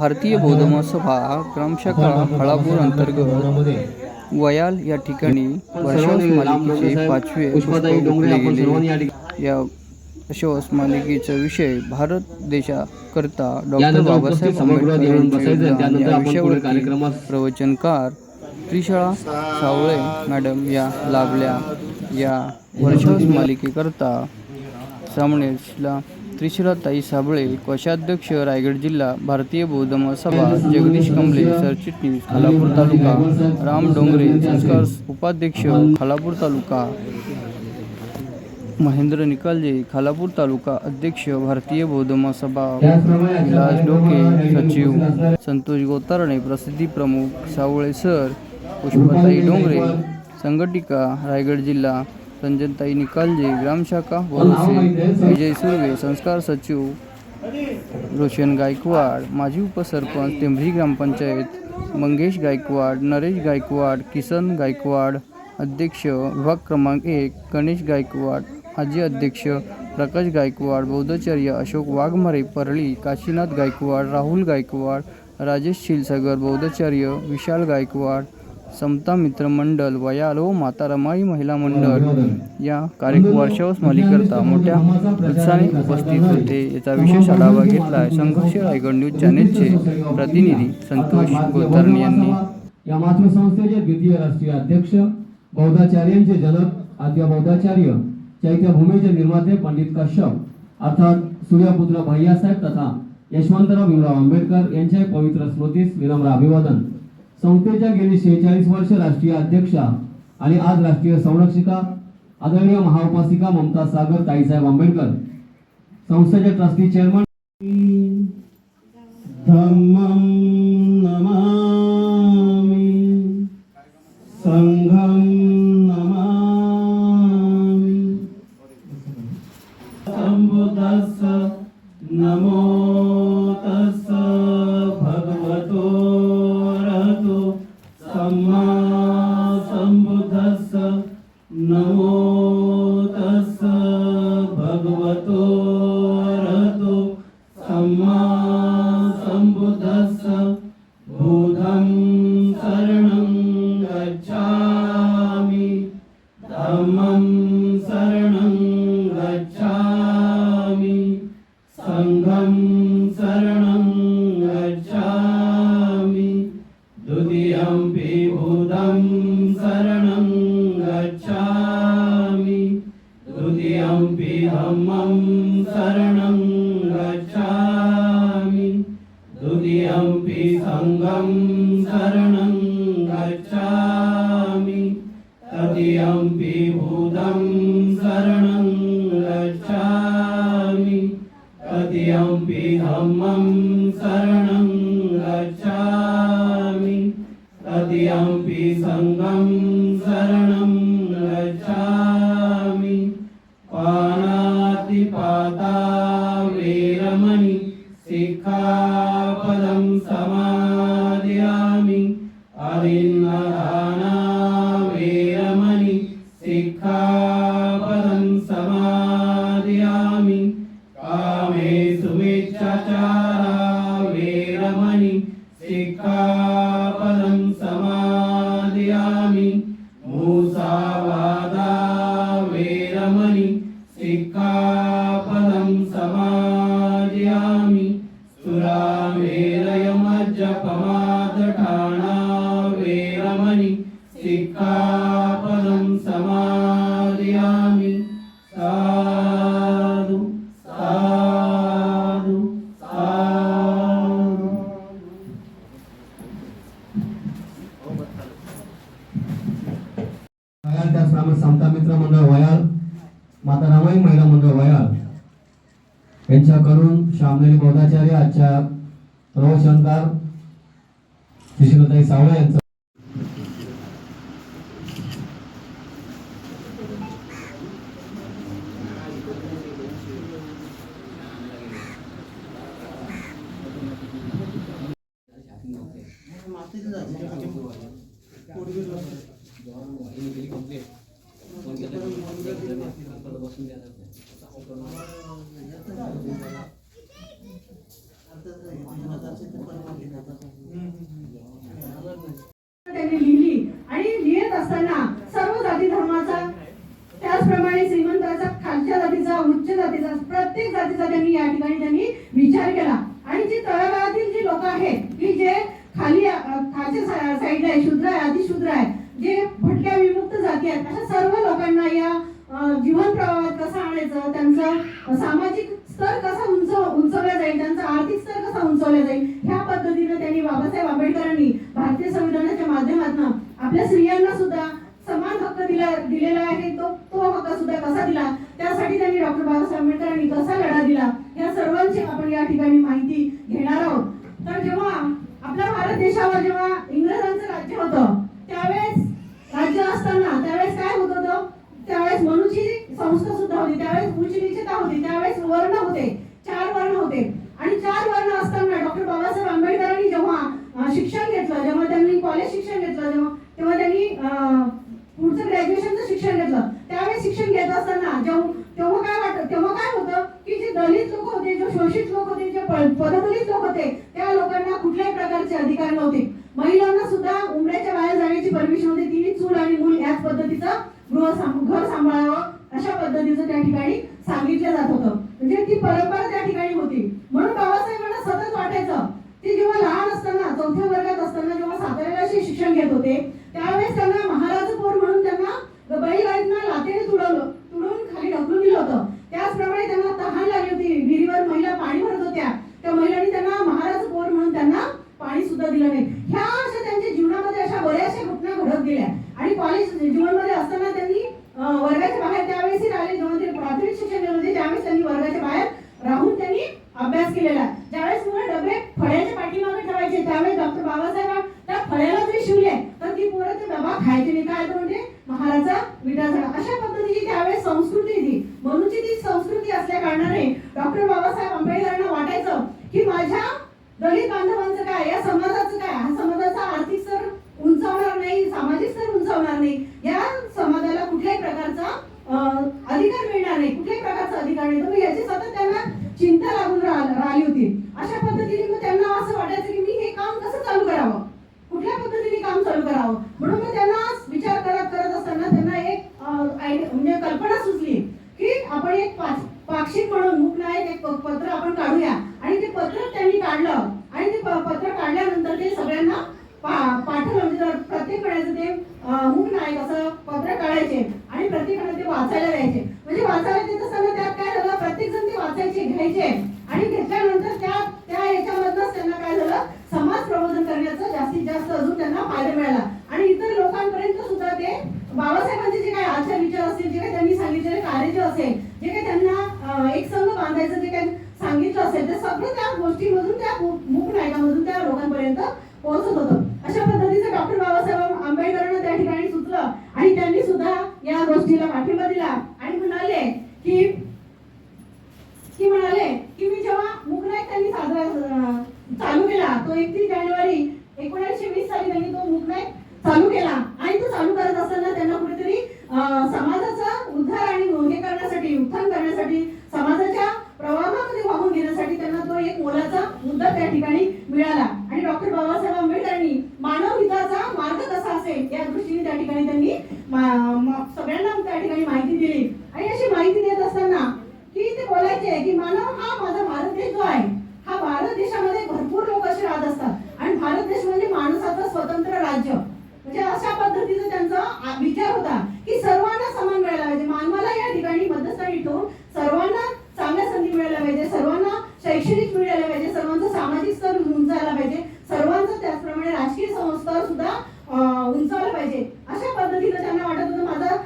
भारतीय बौद्ध महासभा ग्रामशाखा हळापूर अंतर्गत वयाल या ठिकाणी वर्षावस मालिकेचे पाचवे या गेले. या वर्षावस मालिकेचा विषय भारत देशाकरता डॉक्टर बाबासाहेब आंबेडकर या कार्यक्रमास- प्रवचनकार त्रिशाळा सावळे मॅडम या लाभल्या. या वर्षावस मालिकेकरता सामनेला त्रिशिराताई साबळे कोषाध्यक्ष रायगड जिल्हा भारतीय बौद्ध महासभा जगदीश कमले सरचिटणीस खालापूर तालुका राम डोंगरे संस्कार उपाध्यक्ष खालापूर तालुका. महेंद्र निकालजे खालापूर तालुका अध्यक्ष भारतीय बौद्ध महासभा विलास डोके सचिव. संतोष गोतारणे प्रसिद्धी प्रमुख. सावळे सर पुष्पाताई डोंगरे संघटिका रायगड जिल्हा. रंजनताई निकालजे ग्रामशाखा वरोसे विजय सुर्वे संस्कार सचिव रोशन गायकवाड माजी उपसरपंच टेंभरी ग्रामपंचायत मंगेश गायकवाड नरेश गायकवाड किसन गायकवाड अध्यक्ष विभाग क्रमांक एक गणेश गायकवाड माजी अध्यक्ष प्रकाश गायकवाड बौद्धचार्य अशोक वाघमारे परळी काशीनाथ गायकवाड राहुल गायकवाड राजेश शिलसागर बौद्धचार्य विशाल गायकवाड समता मित्र मंडळ वयाल व माता रमाई महिला मंडळ या कार्यक्रम वर्षावस मालिकरता मोठ्या उत्साहाने उपस्थित होते. याचा विशेष आढावा घेतला संघर्ष रायगड न्यूज चॅनेलचे प्रतिनिधी संतोष गोतरणे यांनी. या मातृ संस्थेचे द्वितीय राष्ट्रीय अध्यक्ष बौद्धाचार्यांचे जनक आद्य बौद्धाचार्य चैत्यभूमीचे निर्माते पंडित कश्यप अर्थात सूर्यपुत्र भैयासाहेब तथा यशवंतराव भीमराव आंबेडकर यांच्या पवित्र स्मृतीस विनम्र अभिवादन. संस्थेच्या गेली शेहेचाळीस वर्ष राष्ट्रीय अध्यक्षा आणि आज राष्ट्रीय संरक्षिका आदरणीय महाउपासिका ममता सागर ताईसाहेब आंबेडकर. संस्थेचे ट्रस्टी चेअरमन धम्मं नमामि. संघं द्वितीयं पि शरणं गच्छामि। द्वितीयं पिहमं शरणं गच्छामि। द्वितीयं सङ्गं शरणं गच्छामि। तृतीयं पि भूदं पदं समादयामि। अरिन्नदाना वेरमणि सिक्खापदं समादयामि। कामे सुमिच्छाचारा वेरमणि सिक्खापदं समादयामि। मूसावादा यांच्याकडून बोधाचार्य आजच्या प्रवचनकार सावळे यांचं आता आहेत की जे खाली अ, खालच्या सा- साईडला आहे शूद्र आहे अतिशूद्र आहे जे भटक्या विमुक्त जाती आहेत अशा सर्व लोकांना या अ, जीवन प्रवाहात कसं आणायचं त्यांचं सामाजिक स्तर कसा उंच उंचवला जाईल त्यांचा आर्थिक स्तर कसा उंचवला जाईल ह्या पद्धतीने त्यांनी बाबासाहेब आंबेडकरांनी भारतीय संविधानाच्या माध्यमातून आपल्या स्त्रियांना सुद्धा समान हक्क दिला दिलेला आहे. तो तो हक्क सुद्धा कसा दिला? त्यासाठी त्यांनी डॉक्टर बाबासाहेब आंबेडकरांनी कसा लढा दिला? या सर्वांची आपण या ठिकाणी माहिती घेणार आहोत. तर जेव्हा आपल्या भारत देशावर जेव्हा इंग्रजांचं राज्य होतं त्यावेळेस राज्य असताना त्यावेळेस काय होत होतं? त्यावेळेस मनुची संस्था सुद्धा होती. त्यावेळेस निश्चिता होती त्यावेळेस वर्ण होते चार वर्ण होते आणि चार वर्ण असताना डॉक्टर बाबासाहेब आंबेडकरांनी जेव्हा अं, शिक्षण घेतलं जेव्हा त्यांनी कॉलेज शिक्षण घेतलं जेव्हा तेव्हा त्यांनी अं, पुढचं ग्रॅज्युएशनचं शिक्षण घेतलं त्यावेळेस शिक्षण घेत असताना जेव्हा तेव्हा काय वाटत तेव्हा काय होतं की जे दलित लोक होते जे शोषित लोक होते जे प- पददलित लोक होते त्या लोकांना करण्याचे अधिकार नव्हते. महिलांना सुद्धा उमऱ्याच्या बाहेर जाण्याची परमिशन होती. तिने चूल आणि मूल याच पद्धतीचं गृह घर सांभाळावं अशा पद्धतीचं त्या ठिकाणी सांगितलं जात होतं. म्हणजे ती परंपरा त्या ठिकाणी होती. म्हणून बाबासाहेबांना सतत वाटायचं. ते जेव्हा लहान असताना चौथ्या वर्गात असताना जेव्हा साताऱ्याला असे शिक्षण घेत होते त्यावेळेस त्यांना महाराज पोर म्हणून त्यांना बैलगाडीना लातेने तुडवलं. केलेला ज्यावेळेस आपण एक पाक्षिक म्हणून मुकनायक एक पत्र आपण काढूया. आणि ते पत्र त्यांनी काढलं. आणि ते पत्र काढल्यानंतर ते सगळ्यांना पाठवलं. म्हणजे जर प्रत्येक वेळेचं ते अं, मुकनायक असं पत्र काढायचे आणि प्रत्येकाने ते वाचायला द्यायचे. म्हणजे वाचायला देत असताना त्यात काय झालं? प्रत्येक जण ते वाचायचे घ्यायचे आणि घेतल्यानंतर त्या त्या याच्यामधनच त्यांना काय झालं समाज प्रबोधन करण्याचा जास्तीत जास्त अजून त्यांना फायदा मिळाला आणि इतर लोकांपर्यंत सुद्धा ते बाबासाहेबांचे जे काही आचार विचार असतील जे काही त्यांनी सांगितलेले कार्य जे असेल जे काही त्यांना अं, एक संघ बांधायचं जे काही सांगितलं असेल ते सगळं त्या गोष्टीमधून त्या मूक नायकामधून त्या लोकांपर्यंत पोहोचत होतं अशा पद्धतीचं डॉक्टर बाबासाहेब आंबेडकरांना त्या ठिकाणी सुचलं आणि त्यांनी सुद्धा या गोष्टीला पाठिंबा दिला आणि म्हणाले की की म्हणाले की मी जेव्हा मुकनायक त्यांनी साजरा चालू केला तो एकतीस जानेवारी एकोणीसशे वीस साली त्यांनी तो मुकनायक चालू केला आणि तो चालू करत असताना त्यांना कुठेतरी समाजाचा उद्धार आणि हे करण्यासाठी उत्थान करण्यासाठी समाजाच्या प्रवाहामध्ये वाहून घेण्यासाठी त्यांना तो एक मोलाचा मुद्दा त्या ठिकाणी मिळाला. आणि डॉक्टर बाबासाहेब आंबेडकरांनी मानव हिताचा मार्ग कसा असेल या दृष्टीने त्या ठिकाणी त्यांनी मा- मा- सगळ्यांना त्या ठिकाणी माहिती दिली आणि अशी माहिती देत असताना की ते बोलायचे की मानव हा माझा भारत देश जो आहे हा भारत देशामध्ये भरपूर लोक असे राहत असतात आणि भारत देश म्हणजे माणसाचं स्वतंत्र राज्य म्हणजे अशा पद्धतीचा त्यांचा आ- विचार होता की सर्वांना समान मिळायला पाहिजे. मानवाला या ठिकाणी मध्यस्थानी ठेवून सर्वांना चांगल्या संधी मिळायला पाहिजे. सर्वांना शैक्षणिक मिळायला पाहिजे. सर्वांचं सामाजिक स्तर उंचायला पाहिजे. सर्वांचं त्याचप्रमाणे राजकीय संस्कार सुद्धा उंचावला पाहिजे. अशा पद्धतीनं त्यांना वाटत होतं माझा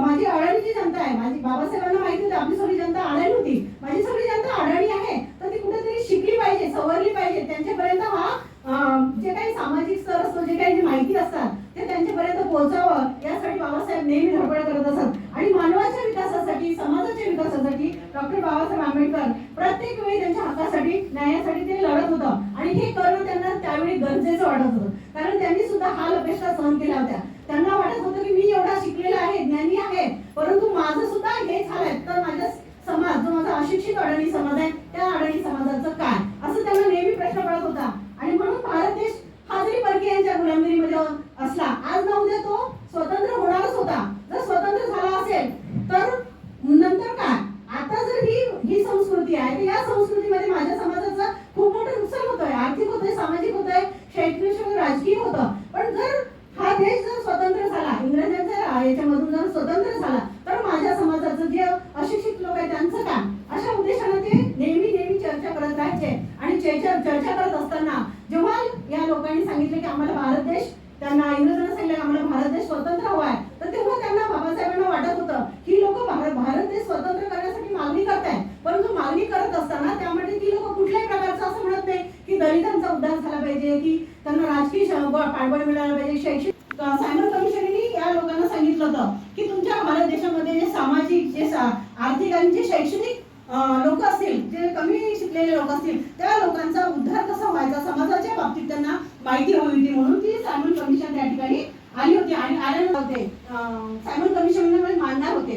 माझी अडाणीची जनता आहे. माझी बाबासाहेबांना माहिती होती आपली सगळी जनता अडाणी होती माझी सगळी जनता अडाणी आहे तर ती कुठेतरी शिकली पाहिजे सवरली पाहिजे त्यांच्यापर्यंत हा अं, जे काही सामाजिक स्तर असतो जे काही जी माहिती असतात ते त्यांच्यापर्यंत पोहोचावं यासाठी बाबासाहेब नेहमी धडपड करत असत आणि मानवाच्या विकासासाठी समाजाच्या विकासासाठी डॉक्टर बाबासाहेब आंबेडकर प्रत्येक वेळी त्यांच्या हक्कासाठी न्यायासाठी ते लढत होतं आणि हे करणं त्यांना त्यावेळी गरजेचं वाटत होतं. कारण त्यांनी सुद्धा हाल अपेक्षा सहन केल्या होत्या. त्यांना वाटत होतं की मी एवढा शिकलेला आहे ज्ञानी आहे परंतु माझं सुद्धा हेच हाल आहे तर माझ्या समाज जो माझा अशिक्षित अडाणी समाज आहे त्या अडाणी समाजाचं काय असं त्यांना नेहमी प्रश्न पडत होता आणि म्हणून भारत देश हा जरी परकीयांच्या गुलामगिरीमध्ये असला आज ना उद्या तो स्वतंत्र होणारच होता जर स्वतंत्र झाला असेल तर नंतर काय आता जर ही ही संस्कृती आहे तर या संस्कृतीमध्ये माझ्या समाजाचं खूप मोठं नुकसान होतंय आर्थिक होतंय सामाजिक शैक्षणिक राजकीय होतं पण जर हा देश जर स्वतंत्र झाला इंग्रजांच्या याच्यामधून जर स्वतंत्र झाला तर माझ्या समाजाचं जे अशिक्षित लोक आहे त्यांचं काम अशा उद्देशाने ते नेहमी नेहमी चर्चा करत राहायचे आणि चर्चा चर्चा करत असताना जेव्हा या लोकांनी सांगितले की आम्हाला भारत देश त्यांना इंग्रजांना सांगितलं की आम्हाला भारत देश स्वतंत्र हवा आहे तर तेव्हा त्यांना बाबासाहेबांना वाटत होतं की लोक भारत भारत देश स्वतंत्र करण्यासाठी मागणी करतायत परंतु मागणी करत असताना त्यामध्ये ती लोक कुठल्याही प्रकारचं असं म्हणत नाही की दलितांचा उद्धार झाला पाहिजे की त्यांना राजकीय श- ब- पाठबळ मिळालं पाहिजे. शैक्षणिक सायमन कमिशनने या लोकांना सांगितलं होतं की तुमच्या भारत देशामध्ये जे सामाजिक जे सा- आर्थिक आणि जे शैक्षणिक लोक असतील जे कमी शिकलेले लोक असतील त्या लोकांचा उद्धार कसा व्हायचा समाजाच्या बाबतीत त्यांना माहिती हवी होती म्हणून ती सायमन कमिशन त्या ठिकाणी आली होती आणि आल्यानंतर होते सायमन कमिशन मांडणार होते.